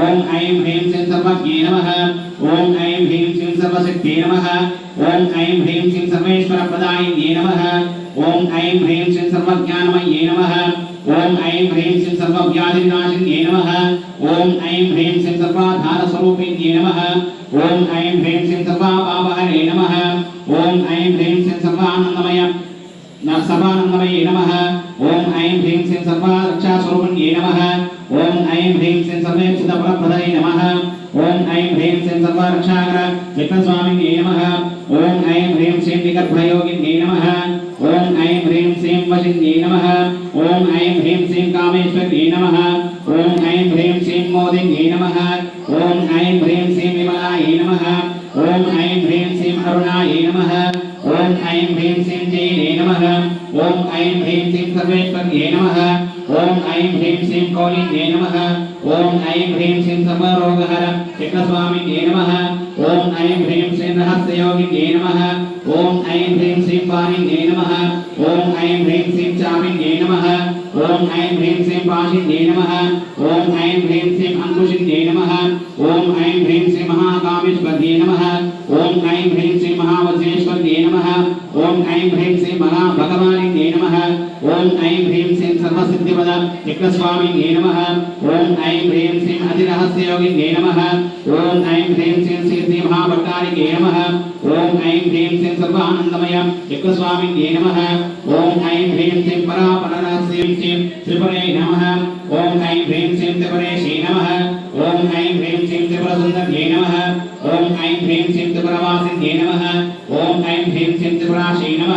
ఓం ఐం హ్రీం శ్రీం సర్వజ్ఞే నమ. ఓం ఐం హ్రీం శ్రీం సర్వశక్తే నమ. ఓం ఐం హ్రీం శ్రీం సర్వేశ్వర ప్రదాయిన్యే నమ. ఓం ఐం హ్రీం శ్రీం సర్వజ్ఞానమయ్యే నమ. ఓం ఐం హ్రీం శ్రీం సర్వవ్యాధి నమ. ఓం ఐం హ్రీం శ్రీం సర్వాధార స్వరూపిణ్యే నమః. ఓం ఐం హ్రీం శ్రీం సర్వాపాపహరే నమ. ఓం ఐం హ్రీం శ్రీం సర్వానందమయ సర్వానందమయే నమ. ఓం ఐం హ్రీం శ్రీం సర్వరక్షాస్వరూపిణ్యే నమ. ఓం ఐం హ్రీం శ్రీం సర్వేక్షిత ఫలప్రదయే నమ ఓం ఐం హ్రీం శ్రీ సర్వరక్షాకర విఘ్నస్వామిన్యే నమ ఓం ఐం హ్రీం శ్రీం విగర్భయోగిన్యే నమ ఓం ఐం హ్రీం శ్రీం వశిన్యే నమ ఓం ఐం హ్రీం శ్రీం కామేశ్వరి నమ ఓం ఐం హ్రీం శ్రీం మోదిన్యే నమ ఓం ఐం హ్రీం శ్రీం విమలాయే నమ ఓం ఐం హ్రీం శ్రీం అరుణాయే నమ ఓం ఐం హ్రీం శ్రీం జయనే నమ ఓం ఐం హ్రీం శ్రీం సర్వేశ్వర్యే నమ ఓం ఐం హ్రీం శ్రీం కౌలిన్యే నమః ఓం ఐం హ్రీం శ్రీం సర్వరోగహర విఘ్నస్వామిన్యే నమః ఓం ఐం హ్రీం శ్రీం రహస్యయోగిన్యే నమః ఓం ఐం హ్రీం శ్రీం వాణిన్యే నమః ఓం ఐం హ్రీం శ్రీం చామిన్యే నమః ఓం ఐం హ్రీం శ్రీం పాశిన్యే నమః ఓం ఐం హ్రీం శ్రీం అంకుశిన్యే నమః ఓం ఐం హ్రీం శ్రీం మహాకామేశ్వర్యే నమః ఓం ఐం హ్రీం శ్రీం మహావజ్రేశ్వర్యే నమః ఓం ఐం హ్రీం శ్రీం నే నమః. ఓం ఐం హ్రీం శ్రీం సర్వసిద్ధిపద విఘ్నస్వామిన్యే నమః. ఓం ఐం హ్రీం శ్రీం అతిరహస్యయోగిన్యే నమః. ఓం ఐం హ్రీం శ్రీం శ్రీ శ్రీ మహాభట్టారికే నమః. ఓం ఐం హ్రీం శ్రీం సర్వానందమయ. విఘ్నస్వామిన్యే నమ. ఓం ఐం హ్రీం శ్రీం పరాపరరహస్యం శ్రీం త్రిపురే నమ. ఓం ఐం హ్రీం శ్రీం త్రిపురేశీ నమ. ఓం ఐం హ్రీం శ్రీం త్రిపుర త్రిపురసుందర్యే నమ. ఓం ఐం హ్రీం శ్రీం త్రిపురవాసిన్యే నమ. ఓం ఐం హ్రీం శ్రీం త్రిపురాశీ నమ.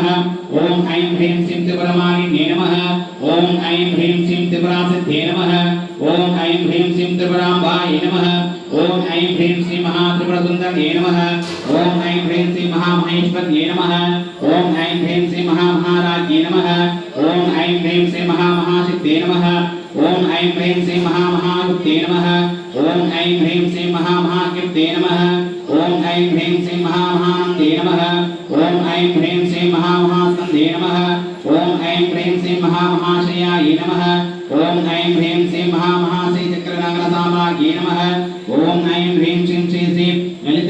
ఓం ఐం హ్రీం శ్రీం త్రిపురమాలిన్యే నమ. ఓం ఐం హ్రీం శ్రీం త్రిపురాసిద్ధే నమ. ఓం ఐం హ్రీం శ్రీం త్రిపురాంబాయ నమ. ఓం ఐం హ్రీం శ్రీ మహాత్రిపురసుందర్యే నమః ఓం ఐం హ్రీం శ్రీ మహామహేశ్వర్యే నమః ఓం ఐం హ్రీం శ్రీ మహామహారాజ్ఞే నమః ఓం ఐం హ్రీం శ్రీ మహామహాశక్తే నమః ఓం ఐం హ్రీం శ్రీ మహామహాగుప్తే నమః ఓం ఐం హ్రీం శ్రీ మహామహాకీర్తే నమః ఓం ఐం హ్రీం శ్రీ మహామహానందే నమః ఓం ఐం హ్రీం శ్రీ మహామహాస్కందే నమః ఓం ఐం హ్రీం శ్రీ మహామహాశయాయ నమః ఓం ఐం హ్రీం శ్రీ మహామహాశ్రీచక్రనగర సామ్రాజ్ఞే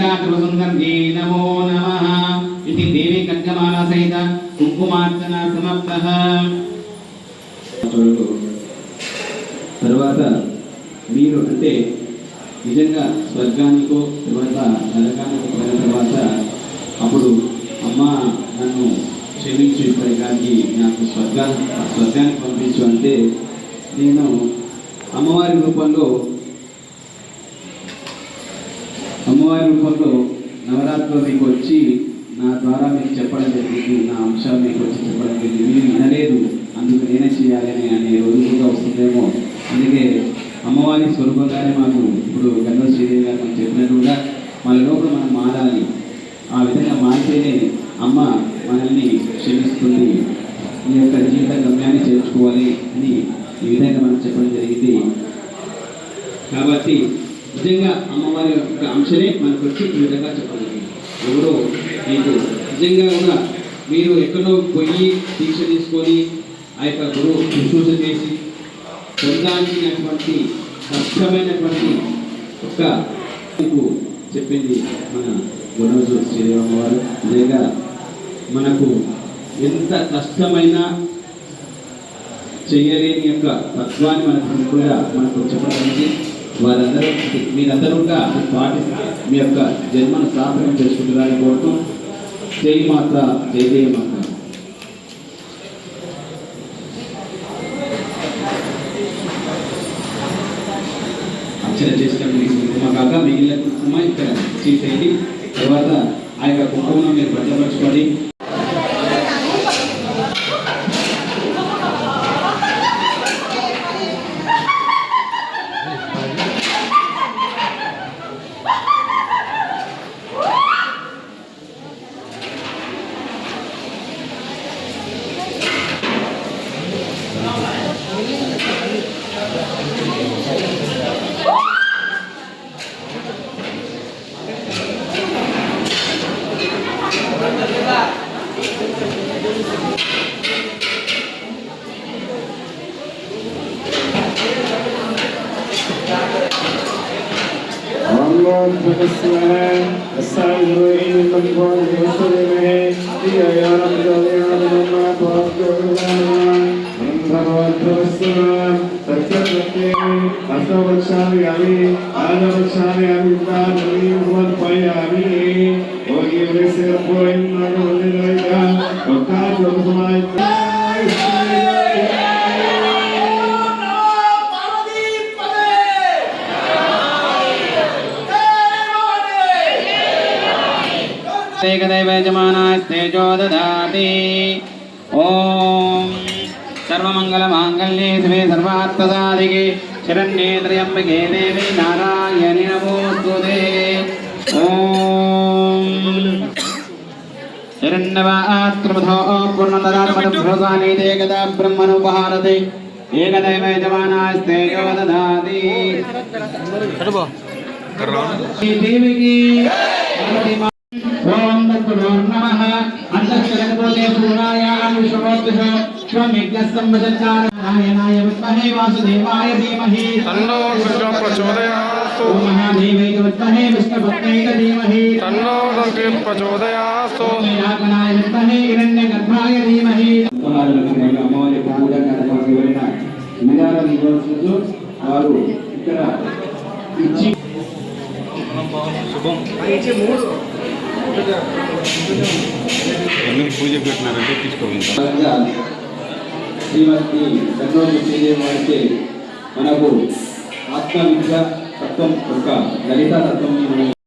లలితాకృసుందర్యే నమో నమః ఇది దేవి కర్గమాల సహిత కుంకుమార్చన సమర్థః తర్వాత మీరు అంటే నిజంగా స్వర్గానికో తర్వాత నరకానికో పోయిన తర్వాత అప్పుడు అమ్మ నన్ను క్షమించు ఇప్పటి నాకు స్వర్గా స్వర్గానికి పంపించు అంటే నేను అమ్మవారి రూపంలో అమ్మవారి రూపంలో నవరాత్రులు మీకు వచ్చి నా ద్వారా మీకు చెప్పడం జరిగింది నా అంశాలు మీకు వచ్చి చెప్పడం జరిగింది. మీరు వినలేదు అందుకు నేనే చేయాలని అనే రోజు కూడా వస్తుందేమో. అందుకే అమ్మవారి స్వరూపంగానే మాకు ఇప్పుడు గంగ శ్రీదేవి గారు మనం చెప్పినట్టుగా మన లోపల మనం మారాలి. ఆ విధంగా మారితేనే అమ్మ మనల్ని క్షమిస్తుంది. ఈ యొక్క జీవిత గమ్యాన్ని చేర్చుకోవాలి అని ఈ విధంగా మనం చెప్పడం జరిగింది. కాబట్టి నిజంగా అమ్మవారి యొక్క అంశనే మనకు వచ్చి ఈ విధంగా చెప్పగలిగింది ఎవరో మీకు నిజంగా కూడా మీరు ఎక్కడో పోయి దీక్ష తీసుకొని ఆ యొక్క గురువు శుశ్రూష చేసి పొందాల్సినటువంటి కష్టమైనటువంటి ఒక మీకు చెప్పింది మన గుణవజు శ్రీరామ వారు నిజంగా మనకు ఎంత కష్టమైనా చేయలేని యొక్క తత్వాన్ని మనకు కూడా మనకు చెప్పడానికి వారందరూ మీరందరూ కూడా పాటిస్తే మీ యొక్క జన్మను సాధన చేసుకుంటున్నారని కోరుతూ జై మాత జై జయ మాత. అర్చన చేసినప్పుడు ఈ కాక మిగిలిన కుటుంబం ఇక్కడ తీసేయండి తర్వాత ఆ యొక్క కుటుంబం మీరు رب السلام السائل إن من قال يسلمه يا يا رب يا رب ما تركتنا إن رب السلام تكتبتي أصاب الشام علي أنا الشام علي تعالي والقيا علي ويرسل قوي من رب العيدا وكاتب ما يتعالي ఏకదైవ యజమానాస్తేజో దదాతి ఓం సర్వమంగళమాంగళ్యే శివే సర్వాత్మసాధికే శరణ్యే త్రయంబకే దేవి నారాయణి నమోస్తుతే ఓం హిరణ్యవాత్రమథో పూర్ణతరాత్మభోగాని ఏకదా బ్రహ్మణోపహారతే ఏకదైవ యజమానాస్తేజో దదాతి దేవికి ఓం తత్పురో నమః అంతఃక్షరపోతే సూరాయ విశ్వమోత్తిష శ్వమిజ్ఞస్తంభచారాయణాయ విద్మహే వాసుదేవాయ ధీమహి తన్నో దుర్గా ప్రచోదయాస్తు ఓం మహాదేవై విద్మహే విష్ణుభక్తై ధీమహి తన్నో దుర్గే ప్రచోదయాస్తు ఓం యాగనాయ విద్మహే హిరణ్యగర్భాయ ధీమహి అమ్మవారి యొక్క పూజా కార్యక్రమానికి ఎవరైనా విధానం ఇవ్వాల్సిందో వారు ఇక్కడ ఇచ్చి పూజ పెట్టినారంటే తీసుకోవాలి శ్రీమతి కన్నోజు శ్రీదేవి మనకు ఆత్మ విద్య తత్వం యొక్క లలిత తత్వం